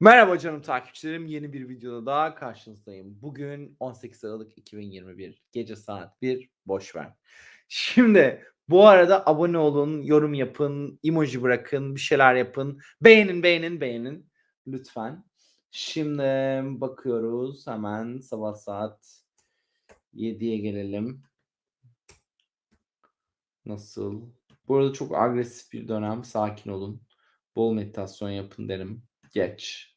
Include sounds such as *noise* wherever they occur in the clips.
Merhaba canım takipçilerim. Yeni bir videoda daha karşınızdayım. Bugün 18 Aralık 2021. Gece saat 1. Boş ver. Şimdi bu arada abone olun, yorum yapın, emoji bırakın, bir şeyler yapın. Beğenin, beğenin, beğenin. Lütfen. Şimdi bakıyoruz hemen sabah saat 7'ye gelelim. Nasıl? Bu arada çok agresif bir dönem. Sakin olun. Bol meditasyon yapın derim. Geç.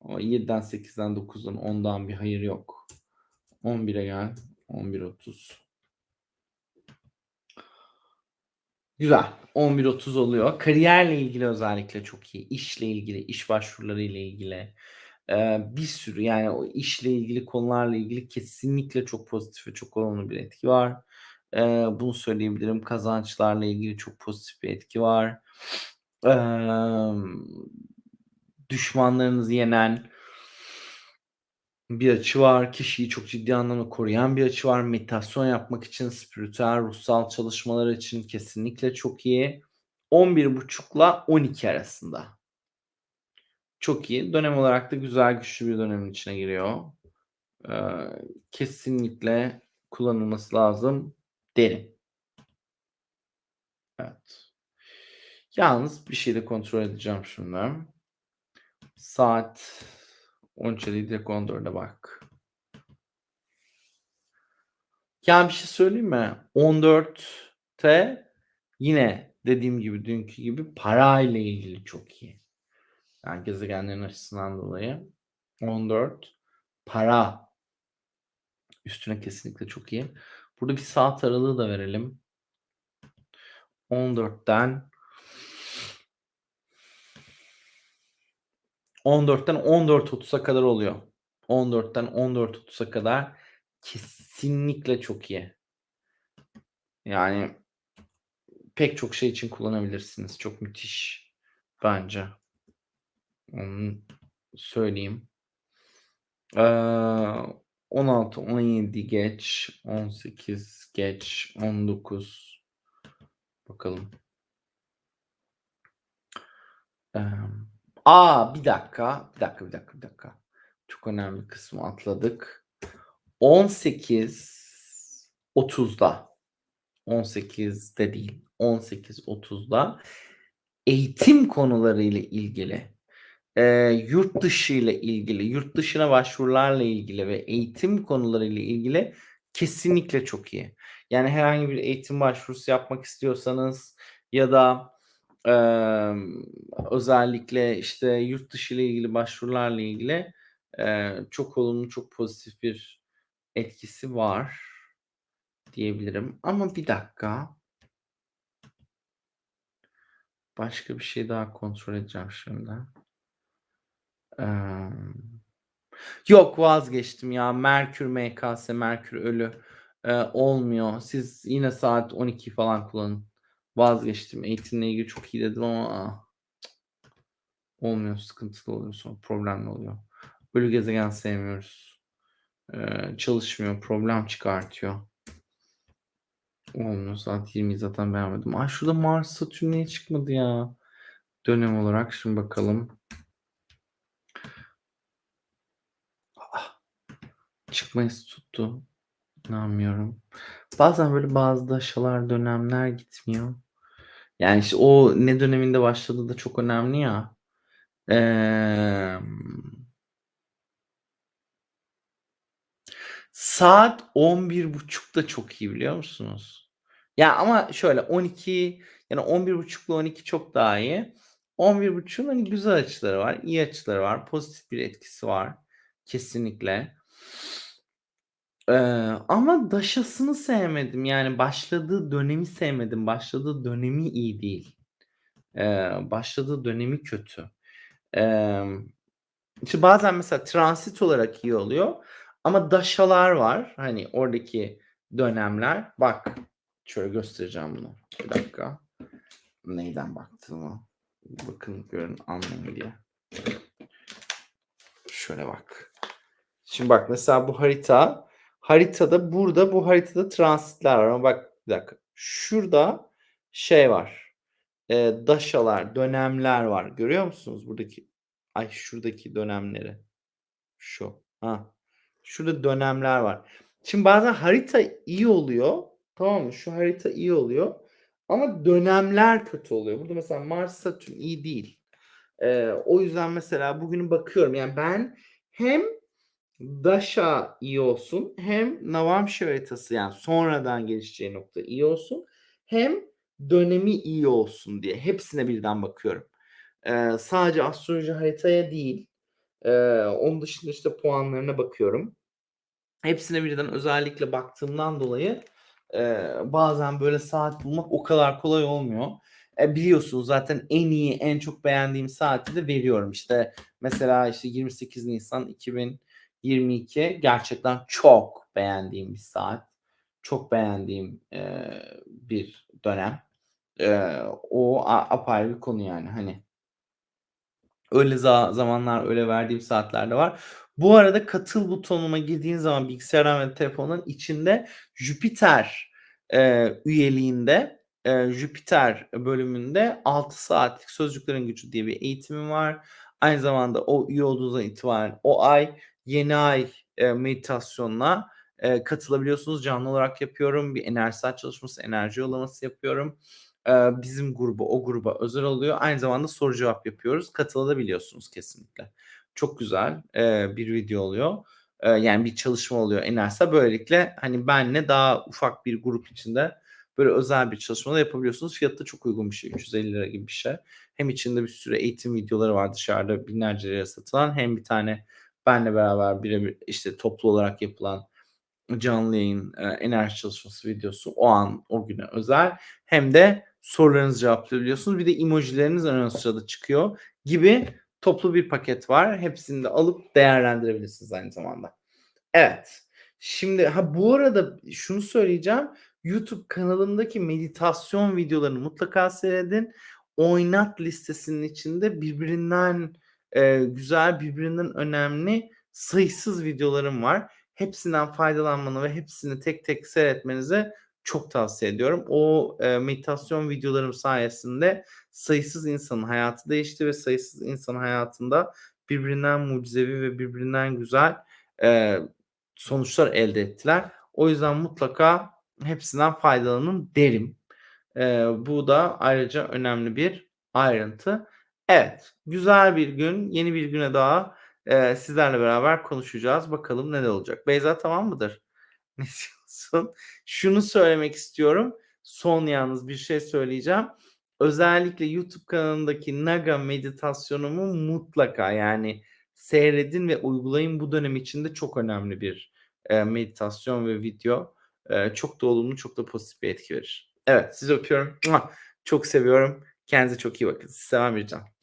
Ama 7'den 8'den 9'dan 10'dan bir hayır yok. 11'e gel. 11.30. Güzel. 11.30 oluyor. Kariyerle ilgili özellikle çok iyi. İşle ilgili, iş başvuruları ile ilgili. Ee, bir sürü yani o işle ilgili konularla ilgili kesinlikle çok pozitif ve çok olumlu bir etki var. Ee, bunu söyleyebilirim. Kazançlarla ilgili çok pozitif bir etki var. Ee, düşmanlarınızı yenen bir açı var. Kişiyi çok ciddi anlamda koruyan bir açı var. Meditasyon yapmak için, spiritüel, ruhsal çalışmalar için kesinlikle çok iyi. 11.30 ile 12 arasında. Çok iyi. Dönem olarak da güzel, güçlü bir dönemin içine giriyor. Ee, kesinlikle kullanılması lazım derim. Evet. Yalnız bir şey de kontrol edeceğim şimdi. Saat 13'e değil direkt 14'e bak. Yani bir şey söyleyeyim mi? 14'te yine dediğim gibi dünkü gibi parayla ilgili çok iyi. Yani gezegenlerin açısından dolayı 14 para üstüne kesinlikle çok iyi. Burada bir saat aralığı da verelim. 14'ten 14'ten 14.30'a kadar oluyor. 14'ten 14.30'a kadar kesinlikle çok iyi. Yani pek çok şey için kullanabilirsiniz. Çok müthiş bence. Onu söyleyeyim. Ee, 16, 17 geç, 18 geç, 19 bakalım. Ee, aa bir dakika, bir dakika, bir dakika, bir dakika. Çok önemli kısmı atladık. 18 30'da 18'de değil 18.30'da eğitim konuları ile ilgili e, yurt dışı ile ilgili yurt dışına başvurularla ilgili ve eğitim konuları ile ilgili kesinlikle çok iyi. Yani herhangi bir eğitim başvurusu yapmak istiyorsanız ya da e, özellikle işte yurt dışı ile ilgili başvurularla ilgili e, çok olumlu çok pozitif bir etkisi var diyebilirim. Ama bir dakika. Başka bir şey daha kontrol edeceğim şimdi. Ee, yok vazgeçtim ya. Merkür MKS, Merkür ölü ee, olmuyor. Siz yine saat 12 falan kullanın. Vazgeçtim. Eğitimle ilgili çok iyi dedim ama aa, olmuyor. Sıkıntılı oluyor sonra. Problemli oluyor. Ölü gezegen sevmiyoruz. Ee, çalışmıyor. Problem çıkartıyor. Olmuyor. Saat 20'yi zaten beğenmedim. Ay şurada Mars Satürn niye çıkmadı ya? Dönem olarak şimdi bakalım. Ah, çıkmayız tuttu. İnanmıyorum. Bazen böyle bazı daşalar dönemler gitmiyor. Yani işte o ne döneminde başladığı da çok önemli ya. Ee, saat 11.30'da çok iyi biliyor musunuz? Ya ama şöyle 12 yani 11.30 ile 12 çok daha iyi. 11.30'un hani güzel açıları var, iyi açıları var, pozitif bir etkisi var kesinlikle. Ee, ama daşasını sevmedim. Yani başladığı dönemi sevmedim. Başladığı dönemi iyi değil. Ee, başladığı dönemi kötü. Ee, işte bazen mesela transit olarak iyi oluyor. Ama daşalar var. Hani oradaki dönemler. Bak şöyle göstereceğim bunu. Bir dakika. Neyden baktığımı. Bakın görün anlayın diye. Şöyle bak. Şimdi bak mesela bu harita haritada burada bu haritada transitler var ama bak bir dakika. Şurada şey var. E, daşalar, dönemler var. Görüyor musunuz buradaki Ay, şuradaki dönemleri. Şu. Hah. Şurada dönemler var. Şimdi bazen harita iyi oluyor, tamam mı? Şu harita iyi oluyor ama dönemler kötü oluyor. Burada mesela Mars, Satürn iyi değil. Eee, o yüzden mesela bugün bakıyorum, yani ben hem Dasha iyi olsun hem Navamsha haritası, yani sonradan gelişeceği nokta iyi olsun hem dönemi iyi olsun diye hepsine birden bakıyorum. Eee, sadece astroloji haritaya değil, eee, onun dışında, işte, puanlarına bakıyorum. Hepsine birden özellikle baktığımdan dolayı, eee, bazen böyle saat bulmak o kadar kolay olmuyor. E, biliyorsunuz zaten en iyi, en çok beğendiğim saati de veriyorum. İşte, mesela, işte, 28 Nisan 2022 gerçekten çok beğendiğim bir saat. Çok beğendiğim, eee, bir dönem. Eee, o apayrı bir konu yani, hani. Öyle za zamanlar, öyle verdiğim saatler de var. Bu arada katıl butonuma girdiğin zaman bilgisayardan ve telefondan içinde Jüpiter, eee, üyeliğinde, eee, Jüpiter bölümünde 6 saatlik Sözcüklerin Gücü diye bir eğitimim var. Aynı zamanda o üye olduğunuzdan itibaren o ay yeni ay, eee, meditasyonuna, eee, katılabiliyorsunuz. Canlı olarak yapıyorum. Bir enerji saat çalışması, enerji yollaması yapıyorum. Eee, bizim gruba, o gruba özel oluyor. Aynı zamanda soru cevap yapıyoruz. Katılabiliyorsunuz kesinlikle. Çok güzel, eee, bir video oluyor. Eee, yani bir çalışma oluyor Enerjisa. Böylelikle, hani, benle daha ufak bir grup içinde böyle özel bir çalışma da yapabiliyorsunuz. Fiyatı da çok uygun bir şey. ₺350 gibi bir şey. Hem içinde bir sürü eğitim videoları var dışarıda binlerce liraya satılan hem bir tane benle beraber birebir, işte, toplu olarak yapılan canlı yayın, eee, enerji çalışması videosu o an, o güne özel hem de sorularınızı cevaplayabiliyorsunuz. Bir de emojileriniz ön sırada çıkıyor gibi toplu bir paket var. Hepsini de alıp değerlendirebilirsiniz aynı zamanda. Evet, şimdi Ha, bu arada şunu söyleyeceğim. YouTube kanalımdaki meditasyon videolarını mutlaka seyredin. Oynat listesinin içinde birbirinden, güzel, birbirinden önemli sayısız videolarım var. Hepsinden faydalanmanı ve hepsini tek tek seyretmenizi çok tavsiye ediyorum. O, eee, meditasyon videolarım sayesinde sayısız insanın hayatı değişti ve sayısız insan hayatında birbirinden mucizevi ve birbirinden güzel, eee, sonuçlar elde ettiler. O yüzden mutlaka hepsinden faydalanın derim. Eee, bu da ayrıca önemli bir ayrıntı. Evet, güzel bir gün, yeni bir güne daha, eee, sizlerle beraber konuşacağız. Bakalım neler olacak. Beyza tamam mıdır? *laughs* Ne diyorsun? Şunu söylemek istiyorum. Son yalnız bir şey söyleyeceğim. Özellikle YouTube kanalımdaki Naga meditasyonumu mutlaka, yani, seyredin ve uygulayın. Bu dönem için de çok önemli bir, eee, meditasyon ve video. Eee, çok da olumlu, çok da pozitif bir etki verir. Evet, sizi öpüyorum. Çok seviyorum. Kendinize çok iyi bakın. Seven Bircan.